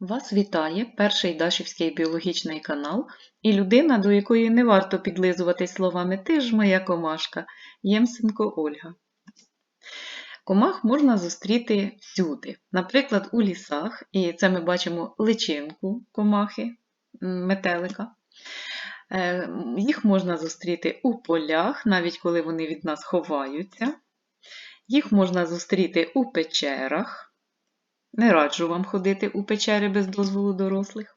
Вас вітає перший Дашівський біологічний канал і людина, до якої не варто підлизуватись словами «ти ж моя комашка» Ємсенко Ольга. Комах можна зустріти всюди, наприклад, у лісах, і це ми бачимо личинку комахи, метелика. Е, Їх можна зустріти у полях, навіть коли вони від нас ховаються. Їх можна зустріти у печерах. Не раджу вам ходити у печери без дозволу дорослих.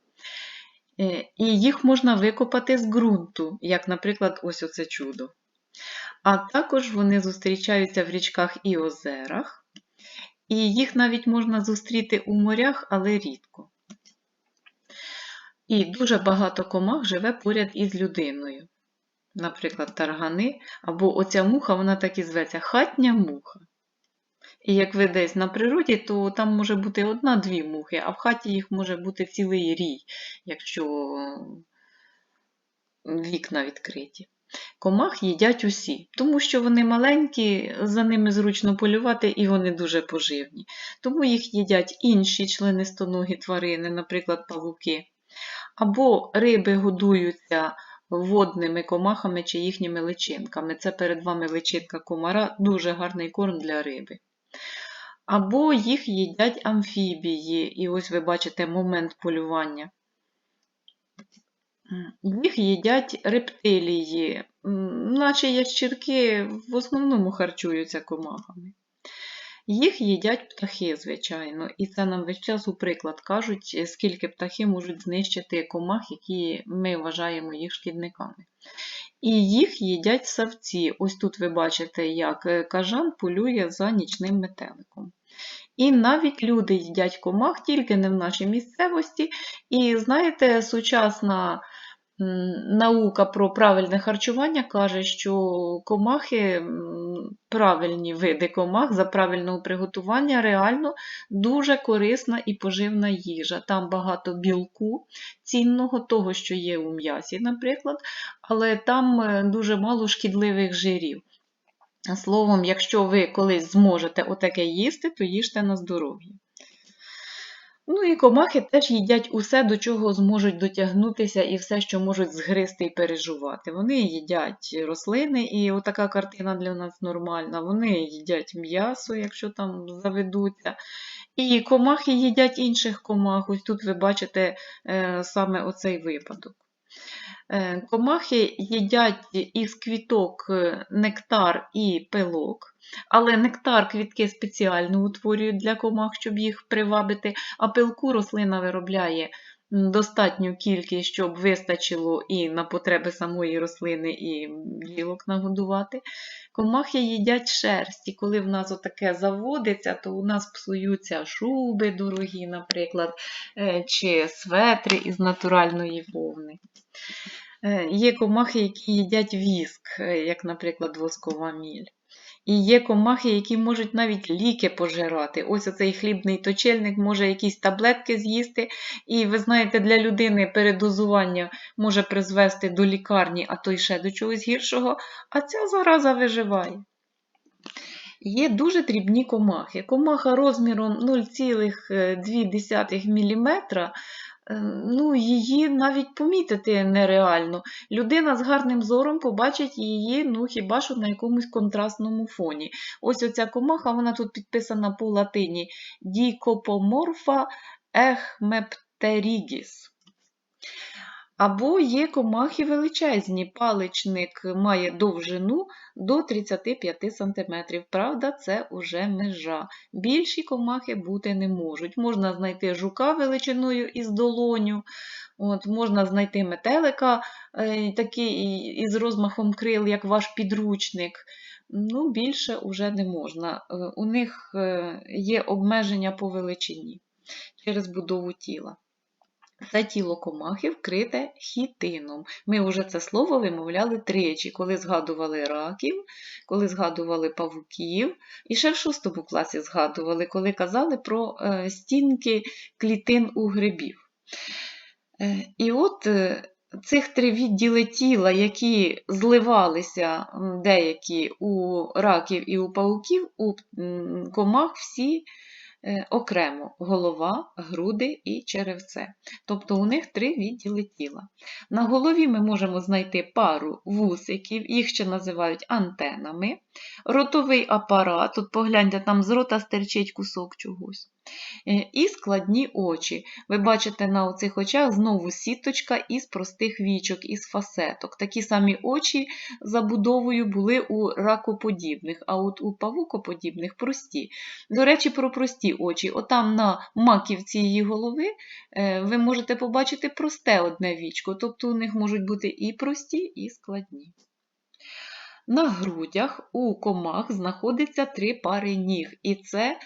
Е, І їх можна викопати з ґрунту, як, наприклад, ось оце чудо. А також вони зустрічаються в річках і озерах, і їх навіть можна зустріти у морях, але рідко. І дуже багато комах живе поряд із людиною. Наприклад, таргани, або оця муха, вона так і зветься хатня муха. І як ви десь на природі, то там може бути одна-дві мухи, а в хаті їх може бути цілий рій, якщо вікна відкриті. Комах їдять усі, тому що вони маленькі, за ними зручно полювати і вони дуже поживні. Тому їх їдять інші членистоногі тварини, наприклад, павуки. Або риби годуються водними комахами чи їхніми личинками. Це перед вами личинка комара, дуже гарний корм для риби. Або їх їдять амфібії, і ось ви бачите момент полювання. Їх їдять рептилії, наче ящірки в основному харчуються комахами. Їх їдять птахи, звичайно, і це нам весь час у приклад кажуть, скільки птахи можуть знищити комах, які ми вважаємо їх шкідниками. І їх їдять савці. Ось тут ви бачите, як е, кажан полює за нічним метеликом. І навіть люди їдять комах, тільки не в нашій місцевості. І знаєте, сучасна наука про правильне харчування каже, що комахи, правильні види комах за правильного приготування реально дуже корисна і поживна їжа. Там багато білку цінного, того, що є у м'ясі, наприклад, але там е, дуже мало шкідливих жирів. Словом, якщо ви колись зможете отаке їсти, то їжте на здоров'я. Ну і комахи теж їдять усе, до чого зможуть дотягнутися, і все, що можуть згризти і пережувати. Вони їдять рослини, і отака картина для нас нормальна. Вони їдять м'ясо, якщо там заведуться. І комахи їдять інших комах. Ось тут ви бачите е, саме оцей випадок. Е, Комахи їдять із квіток е, нектар і пилок, але нектар квітки спеціально утворюють для комах, щоб їх привабити, а пилку рослина виробляє достатню кількість, щоб вистачило і на потреби самої рослини, і білок нагодувати. Комахи їдять шерсть, і коли в нас отаке заводиться, то у нас псуються шуби дорогі, наприклад, е, чи светри із натуральної вовни. Е, Є комахи, які їдять віск, е, як, наприклад, воскова міль. І є комахи, які можуть навіть ліки пожирати. Ось оцей хлібний точильник може якісь таблетки з'їсти, і ви знаєте, для людини передозування може призвести до лікарні, а то й ще до чогось гіршого, а ця зараза виживає. Є дуже дрібні комахи. Комаха розміром 0,2 мм, е, ну, її навіть помітити нереально. Людина з гарним зором побачить її, ну, хіба що на якомусь контрастному фоні. Ось оця комаха, вона тут підписана по латині Дікопоморфа ехмептерігіс. Або є комахи величезні. Паличник має довжину до 35 см. Правда, це уже межа. Більші комахи бути не можуть. Можна знайти жука величиною із долоню, от, можна знайти метелика е, такий із розмахом крил, як ваш підручник. Ну, Більше вже не можна. Е, У них е, є обмеження по величині через будову тіла. Це тіло комахи вкрите хітином. Ми вже це слово вимовляли тричі, коли згадували раків, коли згадували павуків, і ще в шостому класі згадували, коли казали про е, стінки клітин у грибів. Е, І от е, цих три відділи тіла, які зливалися деякі у раків і у павуків, у комах всі окремо голова, груди і черевце. Тобто у них три відділи тіла. На голові ми можемо знайти пару вусиків, їх ще називають антенами, ротовий апарат, тут погляньте, там з рота стерчить кусок чогось. Е, І складні очі. Ви бачите на оцих очах знову сіточка із простих вічок, із фасеток. Такі самі очі забудовою були у ракоподібних, а от у павукоподібних прості. До речі, про прості очі. Отам на маківці її голови е, ви можете побачити просте одне вічко, тобто у них можуть бути і прості, і складні. На грудях у комах знаходиться три пари ніг, і це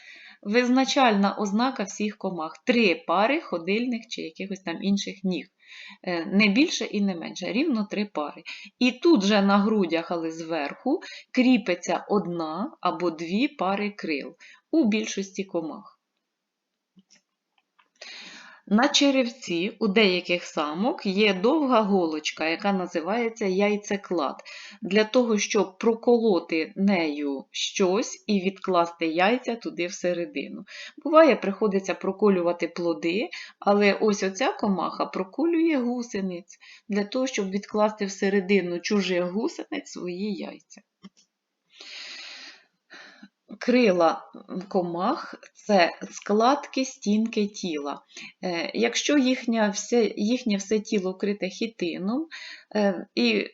визначальна ознака всіх комах. Три пари ходильних чи якихось там інших ніг. Е, Не більше і не менше, рівно три пари. І тут же на грудях, але зверху, кріпиться одна або дві пари крил у більшості комах. На черевці у деяких самок є довга голочка, яка називається яйцеклад, для того, щоб проколоти нею щось і відкласти яйця туди всередину. Буває, приходиться проколювати плоди, але ось оця комаха проколює гусениць для того, щоб відкласти всередину чужих гусениць свої яйця. Крила комах це складки стінки тіла. Е, Якщо їхнє все, їхнє все тіло вкрите хітином, і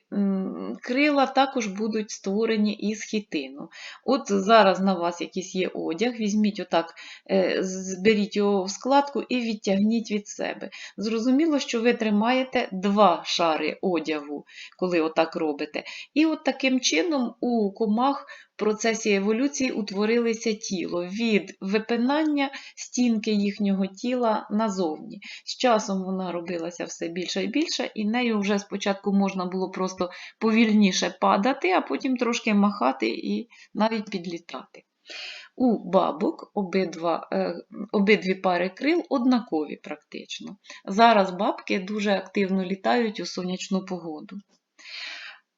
крила також будуть створені із хітину. От зараз на вас якийсь є одяг, візьміть отак, е, зберіть його в складку і відтягніть від себе. Зрозуміло, що ви тримаєте два шари одягу, коли отак робите. І от таким чином у комах в процесі еволюції утворилося тіло від випинання стінки їхнього тіла назовні. З часом вона робилася все більше і більше, і нею вже спочатку можна було просто повільніше падати, а потім трошки махати і навіть підлітати. У бабок обидва, е, обидві пари крил однакові практично. Зараз бабки дуже активно літають у сонячну погоду.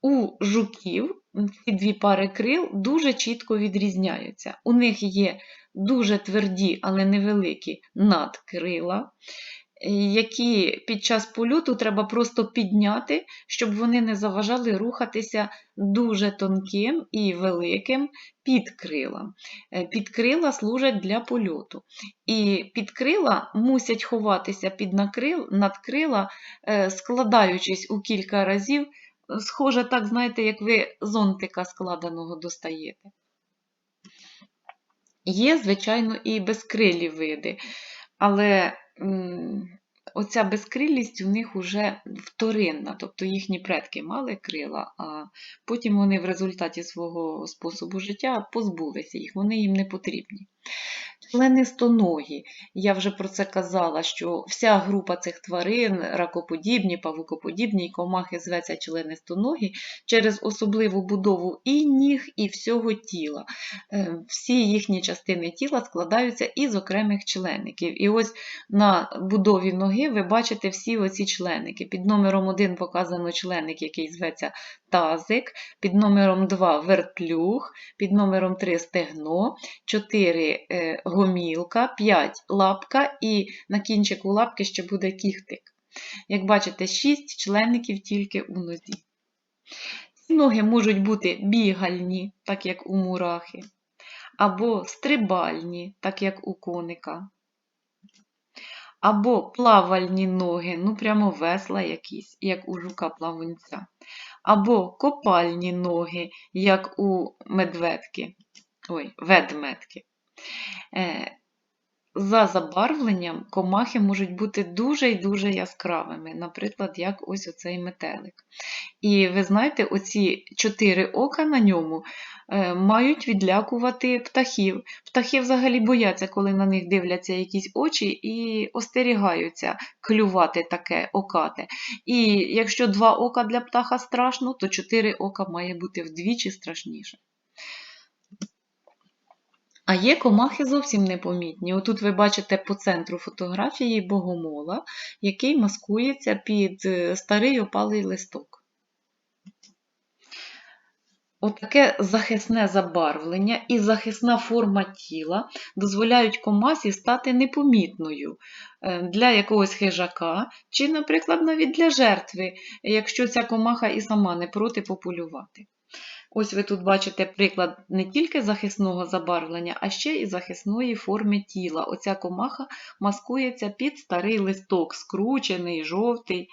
У жуків ці дві пари крил дуже чітко відрізняються. У них є дуже тверді, але невеликі надкрила, які під час польоту треба просто підняти, щоб вони не заважали рухатися дуже тонким і великим підкрилам. Е, Підкрила служать для польоту. І підкрила мусять ховатися під накрил, надкрила, е, складаючись у кілька разів. Схоже, так, знаєте, як ви зонтика складеного достаєте. Є, звичайно, і безкрилі види, але оця безкрилість у них вже вторинна, тобто їхні предки мали крила, а потім вони в результаті свого способу життя позбулися їх, вони їм не потрібні. Членистоногі. Я вже про це казала, що вся група цих тварин, ракоподібні, павукоподібні і комахи зветься членистоногі через особливу будову і ніг, і всього тіла. Е, Всі їхні частини тіла складаються із окремих члеників. І ось на будові ноги ви бачите всі оці членики. Під номером 1 показано членик, який зветься тазик, під номером 2 вертлюг, під номером 3 стегно, 4 е, гомілка, 5 лапка і на кінчику лапки ще буде кіхтик. Як бачите, 6 членників тільки у нозі. Ці ноги можуть бути бігальні, так як у мурахи, або стрибальні, так як у коника. Або плавальні ноги, ну прямо весла якісь, як у жука-плавунця. Або копальні ноги, як у медведки, ой, ведмедки. За забарвленням комахи можуть бути дуже і дуже яскравими, наприклад, як ось оцей метелик. І ви знаєте, оці чотири ока на ньому е, мають відлякувати птахів. Птахи взагалі бояться, коли на них дивляться якісь очі і остерігаються клювати таке окате. І якщо два ока для птаха страшно, то чотири ока має бути вдвічі страшніше. А є комахи зовсім непомітні. Отут ви бачите по центру фотографії богомола, який маскується під е, старий опалий листок. отаке захисне забарвлення і захисна форма тіла дозволяють комасі стати непомітною е, для якогось хижака, чи, наприклад, навіть для жертви, якщо ця комаха і сама не проти популювати. Ось ви тут бачите приклад не тільки захисного забарвлення, а ще і захисної форми тіла. Оця комаха маскується під старий листок, скручений, жовтий.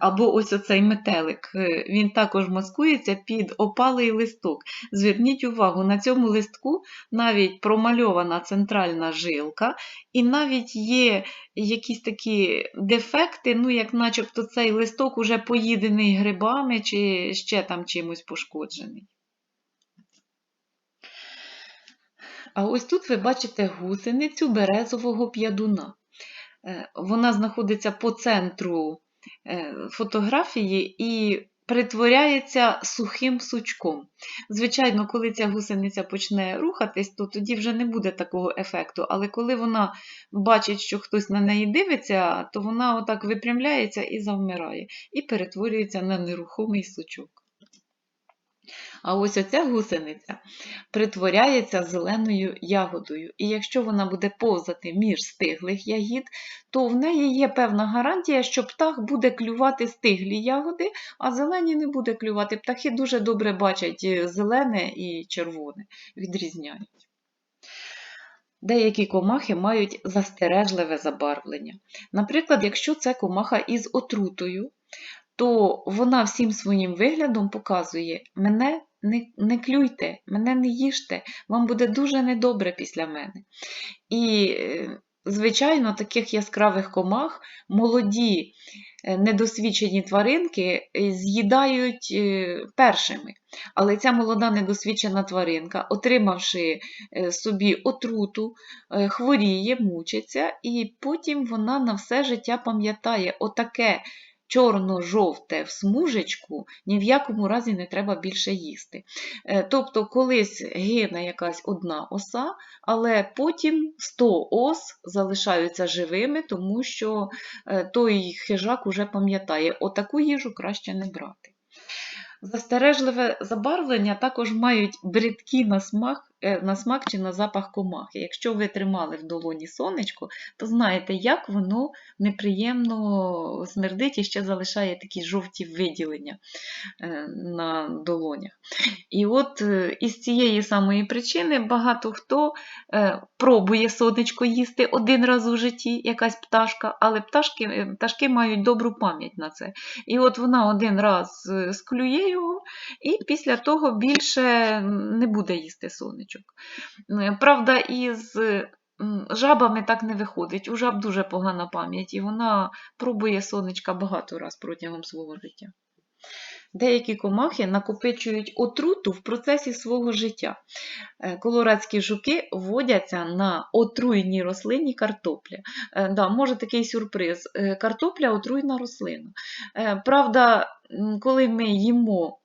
Або ось оцей метелик, е, він також маскується під опалий листок. Зверніть увагу, на цьому листку навіть промальована центральна жилка, і навіть є якісь такі дефекти, ну, як начебто цей листок уже поїдений грибами чи ще там чимось пошкоджений. А ось тут ви бачите гусеницю березового п'ядуна. Е, Вона знаходиться по центру фотографії і перетворяється сухим сучком. Звичайно, коли ця гусениця почне рухатись, то тоді вже не буде такого ефекту. Але коли вона бачить, що хтось на неї дивиться, то вона отак випрямляється і завмирає, і перетворюється на нерухомий сучок. А ось оця гусениця притворяється зеленою ягодою. І якщо вона буде повзати між стиглих ягід, то в неї є певна гарантія, що птах буде клювати стиглі ягоди, а зелені не буде клювати. Птахи дуже добре бачать е, зелене і червоне, відрізняють. Деякі комахи мають застережливе забарвлення. Наприклад, якщо це комаха із отрутою, то вона всім своїм виглядом показує: мене не, не клюйте, мене не їжте, вам буде дуже недобре після мене. І, е, звичайно, таких яскравих комах молоді е, недосвідчені тваринки е, з'їдають першими. Але ця молода недосвідчена тваринка, отримавши собі отруту, хворіє, мучиться, і потім вона на все життя пам'ятає отаке чорно-жовте в смужечку ні в якому разі не треба більше їсти. Е, тобто, колись гине якась одна оса, але потім 100 ос залишаються живими, тому що е, той хижак уже пам'ятає, отаку їжу краще не брати. Застережливе забарвлення також мають бридкі на смак Е, на смак чи на запах комахи. Якщо ви тримали в долоні сонечко, то знаєте, як воно неприємно смердить і ще залишає такі жовті виділення е, на долонях. І от е, із цієї самої причини багато хто пробує сонечко їсти один раз у житті, якась пташка, але пташки, пташки мають добру пам'ять на це. І от вона один раз склює його, і після того більше не буде їсти сонечко квіточок. Е, правда, із жабами так не виходить. У жаб дуже погана пам'ять, і вона пробує сонечка багато раз протягом свого життя. Деякі комахи накопичують отруту в процесі свого життя. Е, колорадські жуки водяться на отруйній рослині картопля. Е, да, Може такий сюрприз. Картопля отруйна рослина. Правда, коли ми їмо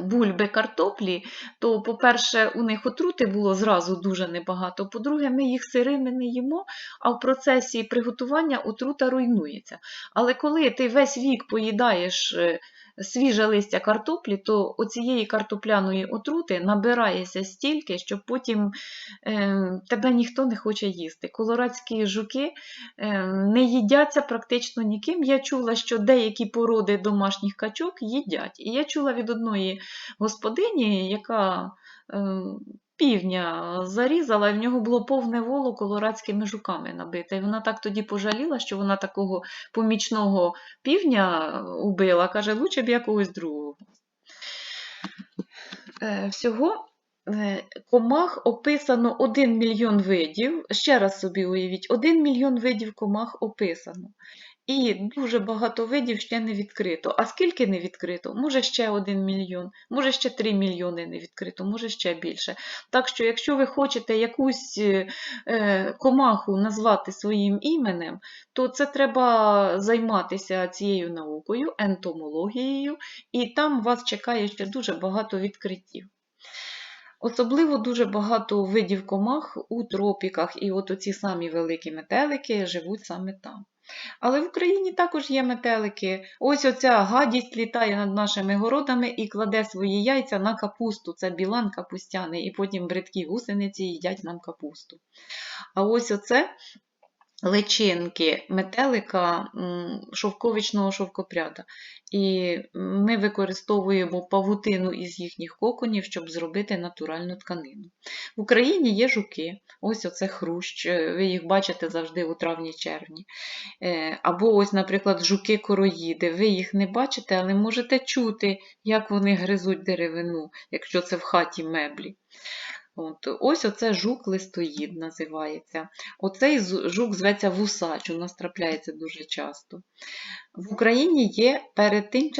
бульби картоплі, то, по-перше, у них отрути було зразу дуже небагато. По-друге, ми їх сирими не їмо, а в процесі приготування отрута руйнується. Але коли ти весь вік поїдаєш е, свіже листя картоплі, то оцієї картопляної отрути набирається стільки, що потім е, тебе ніхто не хоче їсти. Колорадські жуки е, не їдяться практично ніким. Я чула, що деякі породи домашніх качок їдять. І я чула від одної господині, яка е, півня зарізала, і в нього було повне воло колорадськими жуками набите. І вона так тоді пожаліла, що вона такого помічного півня убила, каже, лучше б якогось другого. Е, всього е, комах описано 1 мільйон видів. Ще раз собі уявіть, 1 мільйон видів комах описано. І дуже багато видів ще не відкрито. А скільки не відкрито? Може ще 1 мільйон, може ще 3 мільйони не відкрито, може ще більше. Так що, якщо ви хочете якусь е, комаху назвати своїм іменем, то це треба займатися цією наукою, ентомологією, і там вас чекає ще дуже багато відкриттів. Особливо дуже багато видів комах у тропіках, і от оці самі великі метелики живуть саме там. Але в Україні також є метелики. Ось оця гадість літає над нашими городами і кладе свої яйця на капусту. Це білан капустяний, і потім бридкі гусениці їдять нам капусту. А ось оце личинки метелика шовковичного шовкопряда. І ми використовуємо павутину із їхніх коконів, щоб зробити натуральну тканину. В Україні є жуки, ось оце хрущ, е, ви їх бачите завжди у травні-червні. Е, Або ось, наприклад, жуки-короїди. Ви їх не бачите, але можете чути, як вони гризуть деревину, якщо це в хаті меблі. От, Ось оце жук-листоїд називається. Оцей жук зветься вусач, у нас трапляється дуже часто. В Україні є тим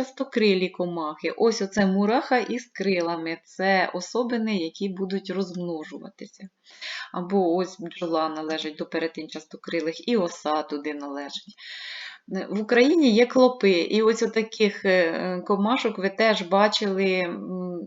комахи. Ось оце мураха із крилами. Це особини, які будуть розмножуватися. Або ось бджола належить до перетинчастокрилих, і оса туди належить. Е, В Україні є клопи, і ось таких комашок ви теж бачили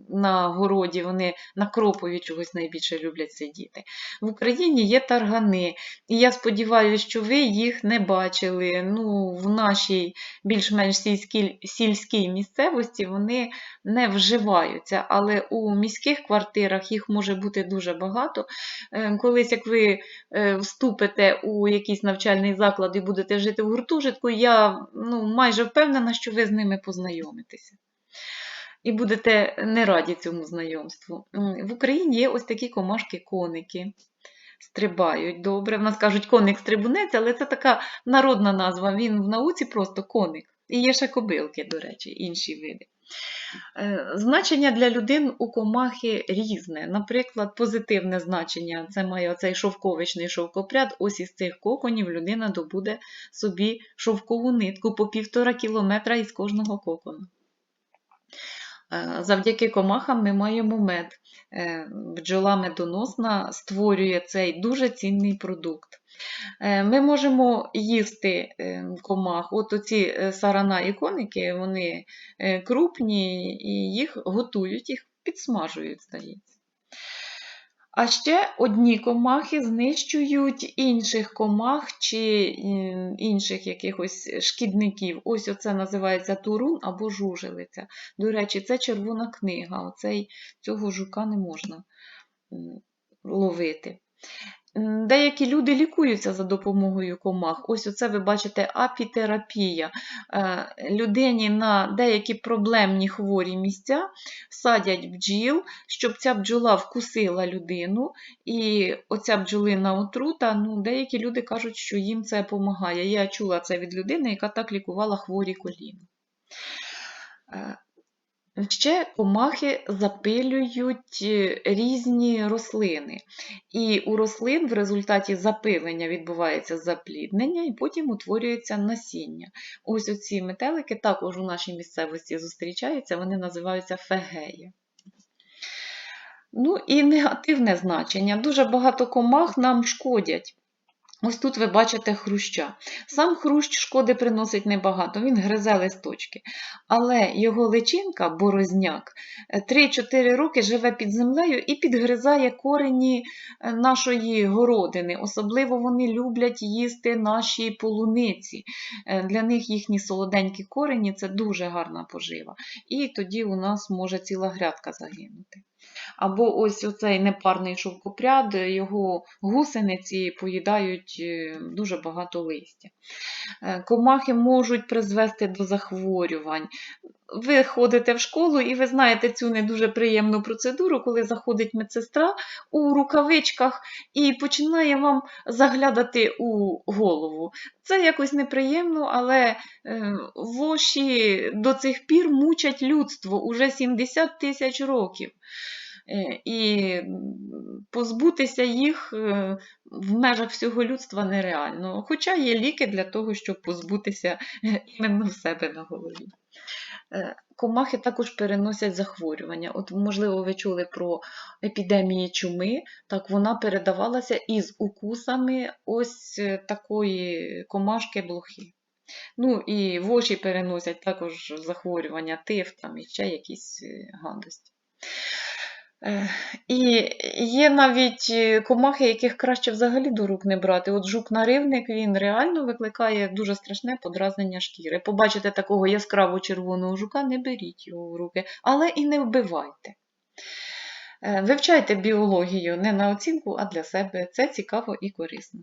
на городі, вони на кропові чогось найбільше люблять сидіти. В Україні є таргани, і я сподіваюся, що ви їх не бачили. Ну, в нашій більш-менш сільській, сільській місцевості вони не вживаються, але у міських квартирах їх може бути дуже багато. Е, Колись, як ви е, вступите у якийсь навчальний заклад і будете жити в гуртожитку, я ну, майже впевнена, що ви з ними познайомитеся. І будете не раді цьому знайомству. В Україні є ось такі комашки-коники. Стрибають добре. В нас кажуть коник-стрибунець, але це така народна назва. Він в науці просто коник. І є ще кобилки, до речі, інші види. Е, Значення для людин у комахи різне. Наприклад, позитивне значення це має оцей шовковичний шовкопряд. Ось із цих коконів людина добуде собі шовкову нитку по півтора кілометра із кожного кокона. Е, Завдяки комахам ми маємо мед. Е, Бджола медоносна створює цей дуже цінний продукт. Е, Ми можемо їсти е, комах. От оці е, сарана і коники, вони крупні і їх готують, їх підсмажують, здається. А ще одні комахи знищують інших комах чи інших якихось шкідників. Ось оце називається турун або жужелиця. До речі, це червона книга. Оцей, цього жука не можна ловити. Деякі люди лікуються за допомогою комах. Ось оце ви бачите апітерапія. Е, Людині на деякі проблемні хворі місця садять бджіл, щоб ця бджола вкусила людину, і оця бджолина отрута, ну, деякі люди кажуть, що їм це допомагає. Я чула це від людини, яка так лікувала хворі коліна. Ще комахи запилюють е, різні рослини. І у рослин в результаті запилення відбувається запліднення, і потім утворюється насіння. Ось оці метелики також у нашій місцевості зустрічаються, вони називаються фегеї. Ну і негативне значення. Дуже багато комах нам шкодять. Ось тут ви бачите хруща. Сам хрущ шкоди приносить небагато, він гризе листочки. Але його личинка, борозняк, 3-4 роки живе під землею і підгризає корені е, нашої городини. Особливо вони люблять їсти наші полуниці. Е, Для них їхні солоденькі корені це дуже гарна пожива. І тоді у нас може ціла грядка загинути. Або ось оцей непарний шовкопряд, його гусениці поїдають е, дуже багато листя. Е, Комахи можуть призвести до захворювань. Ви ходите в школу і ви знаєте цю не дуже приємну процедуру, коли заходить медсестра у рукавичках і починає вам заглядати у голову. Це якось неприємно, але е, воші до цих пір мучать людство уже 70 тисяч років. Е, І позбутися їх е, в межах всього людства нереально. Хоча є ліки для того, щоб позбутися іменно в себе на голові. Е, Комахи також переносять захворювання. От, можливо, ви чули про епідемії чуми, так вона передавалася із укусами ось е, такої комашки блохи. Ну і воші переносять також захворювання, тиф там і ще якісь е, гадості. Е, І є навіть е, комахи, яких краще взагалі до рук не брати. От жук-наривник він реально викликає дуже страшне подразнення шкіри. Побачите такого яскраво червоного жука, не беріть його в руки, але і не вбивайте. Е, Вивчайте біологію не на оцінку, а для себе. Це цікаво і корисно.